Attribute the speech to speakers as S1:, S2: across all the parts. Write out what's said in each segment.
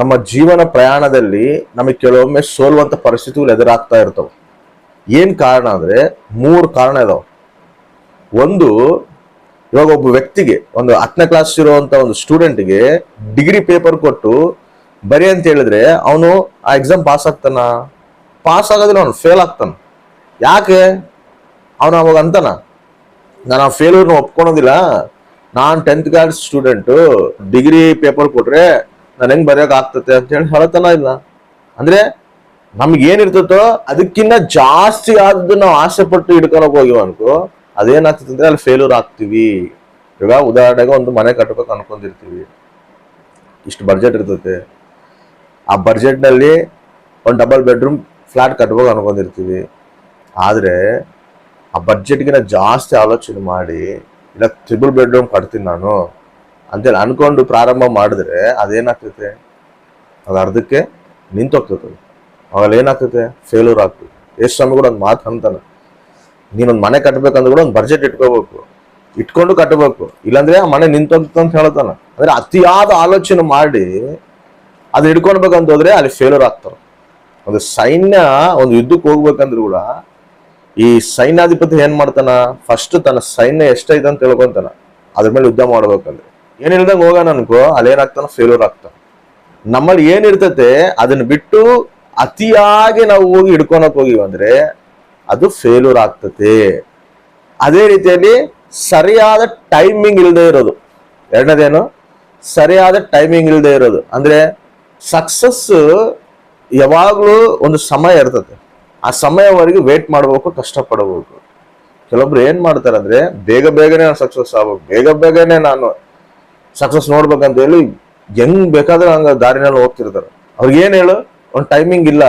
S1: ನಮ್ಮ ಜೀವನ ಪ್ರಯಾಣದಲ್ಲಿ ನಮಗೆ ಕೆಲವೊಮ್ಮೆ ಸೋಲುವಂತ ಪರಿಸ್ಥಿತಿಗಳು ಎದುರಾಗ್ತಾ ಇರ್ತವೆ. ಏನ್ ಕಾರಣ ಅಂದ್ರೆ ಮೂರು ಕಾರಣ ಇದಾವೆ. ಒಂದು, ಇವಾಗ ಒಬ್ಬ ವ್ಯಕ್ತಿಗೆ, ಒಂದು ಹತ್ತನೇ ಕ್ಲಾಸ್ ಇರುವಂತ ಒಂದು ಸ್ಟೂಡೆಂಟ್ಗೆ ಡಿಗ್ರಿ ಪೇಪರ್ ಕೊಟ್ಟು ಬರಿ ಅಂತ ಹೇಳಿದ್ರೆ ಅವನು ಆ ಎಕ್ಸಾಮ್ ಪಾಸ್ ಆಗ್ತಾನ? ಪಾಸ್ ಆಗೋದಿಲ್ಲ ಅವನು ಫೇಲ್ ಆಗ್ತಾನ. ಯಾಕೆ? ಅವನು ಅವಾಗ ಅಂತಾನ, ನಾನು ಆ ಫೇಲ್ಯೂರ್ನ ಒಪ್ಕೊಳೋದಿಲ್ಲ ನಾನು tenth class student degree paper ಕೊಟ್ರೆ ನಾನು ಹೆಂಗ್ ಬರೆಯೋಕೆ ಆಗ್ತತೆ ಅಂತ ಹೇಳಿ ಹೇಳತನ ಇಲ್ಲ. ಅಂದ್ರೆ ನಮ್ಗೆ ಏನಿರ್ತತೋ ಅದಕ್ಕಿಂತ ಜಾಸ್ತಿ ಆದದ್ದು ನಾವು ಆಸೆ ಪಟ್ಟು ಹಿಡ್ಕೊಳಕ್ ಹೋಗಿವ ಅನ್ಕೋ ಅದೇನಾಗ್ತದೆ ಅಂದ್ರೆ ಅಲ್ಲಿ ಫೇಲ್ಯೂರ್ ಆಗ್ತೀವಿ. ಇವಾಗ ಉದಾಹರಣೆಗೆ ಒಂದು ಮನೆ ಕಟ್ಬೇಕು ಅನ್ಕೊಂಡಿರ್ತೀವಿ. ಇಷ್ಟು ಬಜೆಟ್ ಇರ್ತತೆ. ಆ ಬಡ್ಜೆಟ್ನಲ್ಲಿ ಒಂದು ಡಬಲ್ ಬೆಡ್ರೂಮ್ ಫ್ಲಾಟ್ ಕಟ್ಬೇಕು ಅನ್ಕೊಂಡಿರ್ತೀವಿ. ಆದರೆ ಆ ಬಡ್ಜೆಟ್ಗಿನ ಜಾಸ್ತಿ ಆಲೋಚನೆ ಮಾಡಿ, ಇಲ್ಲ ತ್ರಿಬಲ್ ಬೆಡ್ರೂಮ್ ಕಟ್ತೀನಿ ನಾನು ಅಂತೇಳಿ ಅನ್ಕೊಂಡು ಪ್ರಾರಂಭ ಮಾಡಿದ್ರೆ ಅದೇನಾಗ್ತೈತೆ? ಅದು ಅರ್ಧಕ್ಕೆ ನಿಂತೋಗ್ತದೆ ಅವಾಗ ಏನಾಗ್ತೈತೆ? ಫೇಲ್ಯೂರ್ ಆಗ್ತದೆ. ಎಷ್ಟು ಸಮಯ ಕೂಡ ಒಂದು ಮಾತು ಅಂತಾನೆ. ನೀನೊಂದು ಮನೆ ಕಟ್ಟಬೇಕಂದ್ರೆ ಕೂಡ ಒಂದು ಬಜೆಟ್ ಇಟ್ಕೋಬೇಕು. ಇಟ್ಕೊಂಡು ಕಟ್ಟಬೇಕು ಇಲ್ಲಾಂದ್ರೆ ಆ ಮನೆ ನಿಂತೋಗ್ತದೆ ಅಂತ ಹೇಳ್ತಾನೆ. ಅಂದ್ರೆ ಅತಿಯಾದ ಆಲೋಚನೆ ಮಾಡಿ ಅದು ಹಿಡ್ಕೊಳ್ಬೇಕಂತ ಹೋದ್ರೆ ಅಲ್ಲಿ ಫೇಲ್ಯೂರ್ ಆಗ್ತಾರೆ ಒಂದು ಸೈನ್ಯ ಒಂದು ಯುದ್ಧಕ್ಕೆ ಹೋಗ್ಬೇಕಂದ್ರೆ ಕೂಡ ಈ ಸೈನ್ಯಾಧಿಪತಿ ಏನ್ ಮಾಡ್ತಾನ? ಫಸ್ಟ್ ತನ್ನ ಸೈನ್ಯ ಎಷ್ಟೈತೆ ಅಂತ ತಿಳ್ಕೊಂತಾನ. ಅದ್ರ ಮೇಲೆ ಯುದ್ಧ ಮಾಡ್ಬೇಕಂದ್ರೆ. ಏನ್ ಇಲ್ದಂಗೆ ಹೋಗೋಣ ಅನ್ಕೋ ಅಲ್ಲಿ ಏನಾಗ್ತಾನ ಫೇಲ್ಯೂರ್ ಆಗ್ತಾನ. ನಮ್ಮಲ್ಲಿ ಏನಿರ್ತತೆ ಅದನ್ನ ಬಿಟ್ಟು ಅತಿಯಾಗಿ ನಾವು ಹೋಗಿ ಹಿಡ್ಕೊಳಕ್ ಹೋಗಿವಿ ಅಂದ್ರೆ ಅದು ಫೇಲ್ಯೂರ್ ಆಗ್ತತೆ. ಅದೇ ರೀತಿಯಲ್ಲಿ ಸರಿಯಾದ ಟೈಮಿಂಗ್ ಇಲ್ಲದೆ ಇರೋದು. ಎರಡನೇದೇನು? ಸರಿಯಾದ ಟೈಮಿಂಗ್ ಇಲ್ಲದೆ ಇರೋದು. ಅಂದ್ರೆ ಸಕ್ಸಸ್ ಯಾವಾಗಲೂ ಒಂದು ಸಮಯ ಇರ್ತದೆ ಆ ಸಮಯವರೆಗೆ ವೇಟ್ ಮಾಡಬೇಕು, ಕಷ್ಟಪಡಬೇಕು. ಕೆಲವೊಬ್ರು ಏನ್ ಮಾಡ್ತಾರೆ ಅಂದ್ರೆ, ಬೇಗ ಬೇಗನೆ ನಾನು ಸಕ್ಸಸ್ ಆಗ್ಬೇಕು, ಬೇಗ ಬೇಗನೆ ನಾನು ಸಕ್ಸಸ್ ನೋಡ್ಬೇಕಂತ ಹೇಳಿ ಹೆಂಗ್ ಬೇಕಾದ್ರೆ ಹಂಗ ದಾರಿನಲ್ಲಿ ಹೋಗ್ತಿರ್ತಾರೆ. ಅವ್ರಿಗೆ ಏನ್ ಹೇಳು, ಒಂದು ಟೈಮಿಂಗ್ ಇಲ್ಲ,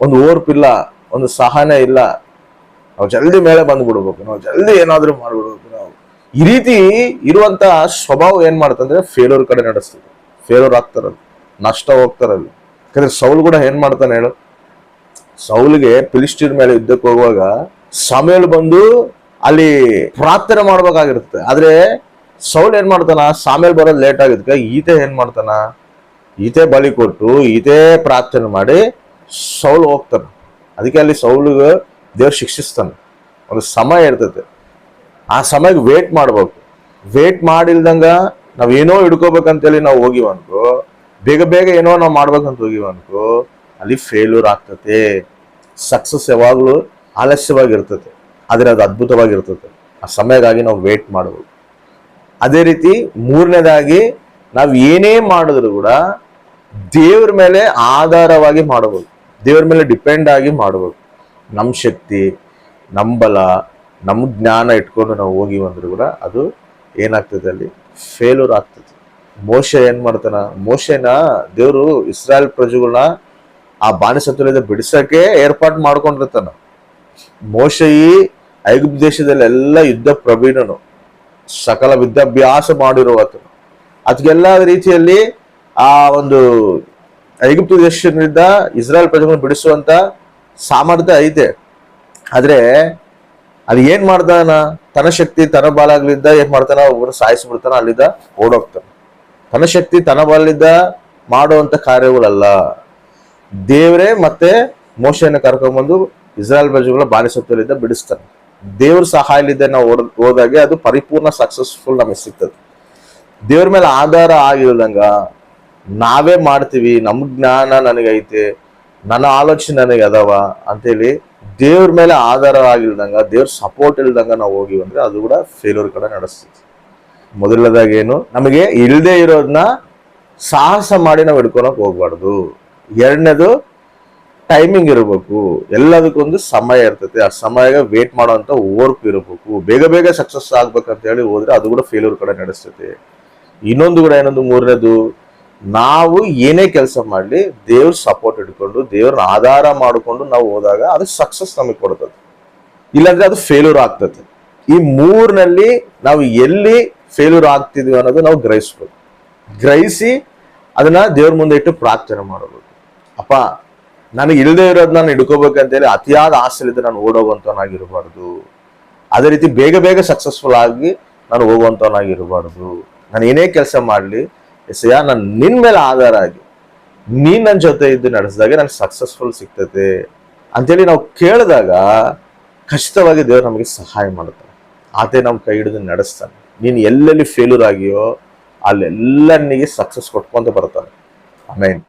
S1: ಒಂದು ಓರ್ಪ್ ಇಲ್ಲ, ಒಂದು ಸಹನೆ ಇಲ್ಲ. ನಾವು ಜಲ್ದಿ ಮೇಲೆ ಬಂದ್ಬಿಡ್ಬೇಕು, ನಾವು ಜಲ್ದಿ ಏನಾದ್ರೂ ಮಾಡ್ಬಿಡ್ಬೇಕು ನಾವು. ಈ ರೀತಿ ಇರುವಂತ ಸ್ವಭಾವ ಏನ್ ಮಾಡ್ತಂದ್ರೆ ಫೇಲೋರ್ ಕಡೆ ನಡೆಸ್ತದೆ. ಫೇಲೋರ್ ಆಗ್ತಾರಲ್ಲ ನಷ್ಟ ಹೋಗ್ತಾರಲ್ಲಿ ಯಾಕಂದ್ರೆ ಸೌಲ್ ಕೂಡ ಏನ್ ಮಾಡ್ತಾನೆ ಹೇಳು, ಸೌಲ್ಗೆ ಪಿಲಿಸ್ಟೀರ್ ಮೇಲೆ ಯುದ್ಧಕ್ಕೆ ಹೋಗುವಾಗ ಸಮಯಲ್ ಬಂದು ಅಲ್ಲಿ ಪ್ರಾರ್ಥನೆ ಮಾಡ್ಬೇಕಾಗಿರುತ್ತೆ. ಆದ್ರೆ ಸೌಲ್ ಏನ್ ಮಾಡ್ತಾನ? ಸಾಮೇಲ್ ಬರೋದು ಲೇಟ್ ಆಗಿದ್ಕ ಈತೆ ಏನ್ ಮಾಡ್ತಾನ? ಈತೆ ಬಲಿ ಕೊಟ್ಟು ಈತೆ ಪ್ರಾರ್ಥನೆ ಮಾಡಿ ಸೌಲ್ ಹೋಗ್ತಾನೆ. ಅದಕ್ಕೆ ಅಲ್ಲಿ ಸೌಲಿಗೆ ದೇವ್ರು ಶಿಕ್ಷಿಸ್ತಾನೆ. ಒಂದು ಸಮಯ ಇರ್ತೈತೆ. ಆ ಸಮಯಕ್ಕೆ ವೇಟ್ ಮಾಡ್ಬೇಕು. ವೇಟ್ ಮಾಡಿಲ್ದಂಗ ನಾವೇನೋ ಹಿಡ್ಕೋಬೇಕಂತೇಳಿ ನಾವು ಹೋಗಿವ ಅನ್ಕೋ, ಬೇಗ ಬೇಗ ಏನೋ ನಾವು ಮಾಡ್ಬೇಕಂತ ಹೋಗಿವ ಅನ್ಕೋ, ಅಲ್ಲಿ ಫೇಲ್ಯೂರ್ ಆಗ್ತತೆ. ಸಕ್ಸಸ್ ಯಾವಾಗಲೂ ಆಲಸ್ಯವಾಗಿರ್ತದೆ ಆದರೆ ಅದು ಅದ್ಭುತವಾಗಿರ್ತದೆ ಆ ಸಮಯಕ್ಕಾಗಿ ನಾವು ವೇಟ್ ಮಾಡಬೇಕು. ಅದೇ ರೀತಿ ಮೂರನೇದಾಗಿ ನಾವು ಏನೇ ಮಾಡಿದ್ರು ಕೂಡ ದೇವ್ರ ಮೇಲೆ ಆಧಾರವಾಗಿ ಮಾಡಬೇಕು ದೇವ್ರ ಮೇಲೆ ಡಿಪೆಂಡ್ ಆಗಿ ಮಾಡಬೇಕು ನಮ್ಮ ಶಕ್ತಿ ನಮ್ಮ ಬಲ ನಮ್ಮ ಜ್ಞಾನ ಇಟ್ಕೊಂಡು ನಾವು ಹೋಗಿ ಬಂದ್ರು ಕೂಡ ಅದು ಏನಾಗ್ತದೆ ಅಲ್ಲಿ? ಫೇಲ್ಯೂರ್ ಆಗ್ತದೆ. ಮೋಶ ಏನ್ ಮಾಡ್ತಾನ? ಮೋಶನ ದೇವರು ಇಸ್ರಾಯೇಲ್ ಪ್ರಜೆಗಳನ್ನ ಆ ಬಾಣಿಸತ್ವದಿಂದ ಬಿಡಿಸಕ್ಕೆ ಏರ್ಪಾಟ್ ಮಾಡ್ಕೊಂಡಿರ್ತಾನ. ಈ ಐಗುಪ್ತ ದೇಶದಲ್ಲಿ ಎಲ್ಲ ಯುದ್ಧ ಪ್ರವೀಣನು. ಸಕಲ ವಿದ್ಯಾಭ್ಯಾಸ ಮಾಡಿರುವ ಆತನು ಅದಕ್ಕೆಲ್ಲ ರೀತಿಯಲ್ಲಿ ಆ ಒಂದು ಐಗುಪ್ತ ದೇಶದಿಂದ ಇಸ್ರಾಯೇಲ್ ಪ್ರಜೆಗಳನ್ನು ಬಿಡಿಸುವಂತ ಸಾಮರ್ಥ್ಯ ಐತೆ. ಆದ್ರೆ ಅದು ಏನ್ ಮಾಡ್ತಾನ? ತನ್ನ ಶಕ್ತಿ, ತನ್ನ ಬಾಲಾಗ್ಲಿದ್ದ ಏನ್ ಮಾಡ್ತಾನ? ಒಬ್ಬರು ಸಾಯಿಸ್ಬಿಡ್ತಾನ ಅಲ್ಲಿದ್ದ ಓಡೋಗ್ತಾನ. ತನ್ನ ಶಕ್ತಿ, ತನ್ನ ಬಾಲಿದ್ದ ಮಾಡುವಂತ ಕಾರ್ಯಗಳಲ್ಲ. ದೇವರೇ ಮತ್ತೆ ಮೋಶೆಯನ್ನು ಕರ್ಕೊಂಡ್ಬಂದು ಇಸ್ರಾಯೇಲ್ ಪ್ರಜೆಗಳ ಬಾಲಿಸುತ್ತಲಿಂದ ಬಿಡಿಸ್ತಾನೆ. ದೇವ್ರ ಸಹಾಯಲಿದ್ದ ನಾವು ಓಡ್ ಹೋದಾಗೆ ಅದು ಪರಿಪೂರ್ಣ ಸಕ್ಸಸ್ಫುಲ್ ನಮಗೆ ಸಿಗ್ತದೆ ದೇವ್ರ ಮೇಲೆ ಆಧಾರ ಆಗಿಲ್ದಂಗ ನಾವೇ ಮಾಡ್ತೀವಿ ನಮ್ ಜ್ಞಾನ ನನಗೈತೆ ನನ್ನ ಆಲೋಚನೆ ನನಗೆ ಅದಾವ ಅಂತೇಳಿ ದೇವ್ರ ಮೇಲೆ ಆಧಾರ ಆಗಿಲ್ದಂಗ ದೇವ್ರ ಸಪೋರ್ಟ್ ಇಲ್ದಂಗ ನಾವು ಹೋಗಿವಿ ಅಂದ್ರೆ ಅದು ಕೂಡ ಫೇಲ್ಯೂರ್ ಕಡೆ ನಡೆಸ್ತದೆ ಮೊದಲನೇದಾಗಿ ಏನು ನಮಗೆ ಇಲ್ಲದೆ ಇರೋದನ್ನ ಸಾಹಸ ಮಾಡಿ ನಾವು ಹಿಡ್ಕೊಳಕ್ ಹೋಗ್ಬಾರ್ದು ಎರಡನೇದು ಟೈಮಿಂಗ್ ಇರಬೇಕು. ಎಲ್ಲದಕ್ಕೊಂದು ಸಮಯ ಇರ್ತೈತೆ. ಆ ಸಮಯ ವೇಟ್ ಮಾಡೋಂಥ ಓರ್ಪ್ ಇರಬೇಕು. ಬೇಗ ಬೇಗ ಸಕ್ಸಸ್ ಆಗ್ಬೇಕಂತ ಹೇಳಿ ಹೋದ್ರೆ ಅದು ಕೂಡ ಫೇಲ್ಯೂರ್ ಕಡೆ ನಡೆಸ್ತೈತೆ. ಇನ್ನೊಂದು ಕೂಡ ಏನೊಂದು ಮೂರನೇದು, ನಾವು ಏನೇ ಕೆಲಸ ಮಾಡಲಿ, ದೇವ್ರ ಸಪೋರ್ಟ್ ಇಟ್ಕೊಂಡು ದೇವ್ರನ್ನ ಆಧಾರ ಮಾಡಿಕೊಂಡು ನಾವು ಹೋದಾಗ ಅದು ಸಕ್ಸಸ್ ನಮಗೆ ಕೊಡ್ತದೆ ಇಲ್ಲಾಂದ್ರೆ ಅದು ಫೇಲ್ಯೂರ್ ಆಗ್ತದೆ ಈ ಮೂರ್ನಲ್ಲಿ ನಾವು ಎಲ್ಲಿ ಫೇಲ್ಯೂರ್ ಆಗ್ತಿದ್ವಿ ಅನ್ನೋದು ನಾವು ಗ್ರಹಿಸ್ಬೇಕು. ಗ್ರಹಿಸಿ ಅದನ್ನ ದೇವ್ರ ಮುಂದೆ ಇಟ್ಟು ಪ್ರಾರ್ಥನೆ ಮಾಡಬೇಕು. ಅಪ್ಪ ನನಗೆ ಇಲ್ಲದೆ ಇರೋದು ನಾನು ಹಿಡ್ಕೋಬೇಕಂತೇಳಿ ಅತಿಯಾದ ಆಸೆಲಿದ್ದು ನಾನು ಓಡೋಗುವಂಥವನಾಗಿರಬಾರ್ದು ಅದೇ ರೀತಿ ಬೇಗ ಬೇಗ ಸಕ್ಸಸ್ಫುಲ್ ಆಗಿ ನಾನು ಹೋಗುವಂತವನಾಗಿರಬಾರ್ದು. ನಾನು ಏನೇ ಕೆಲಸ ಮಾಡಲಿ ಎಸಯ್ಯ ನಾನು ನಿನ್ನ ಮೇಲೆ ಆಧಾರ ಆಗಿ, ನೀನ್ ನನ್ನ ಜೊತೆ ಇದ್ದು ನಡೆಸಿದಾಗ ನನಗೆ ಸಕ್ಸಸ್ಫುಲ್ ಸಿಗ್ತದೆ ಅಂತೇಳಿ ನಾವು ಕೇಳಿದಾಗ ಖಚಿತವಾಗಿ ದೇವರು ನಮಗೆ ಸಹಾಯ ಮಾಡ್ತಾನೆ ಆತೇ ನಮ್ಮ ಕೈ ಹಿಡಿದು ನಡೆಸ್ತಾನೆ. ನೀನು ಎಲ್ಲೆಲ್ಲಿ ಫೇಲ್ಯೂರ್ ಆಗಿಯೋ ಅಲ್ಲೆಲ್ಲ ನಿನಗೆ ಸಕ್ಸಸ್ ಕೊಟ್ಕೊಂತ ಬರ್ತಾನೆ. ಆಮೇನ್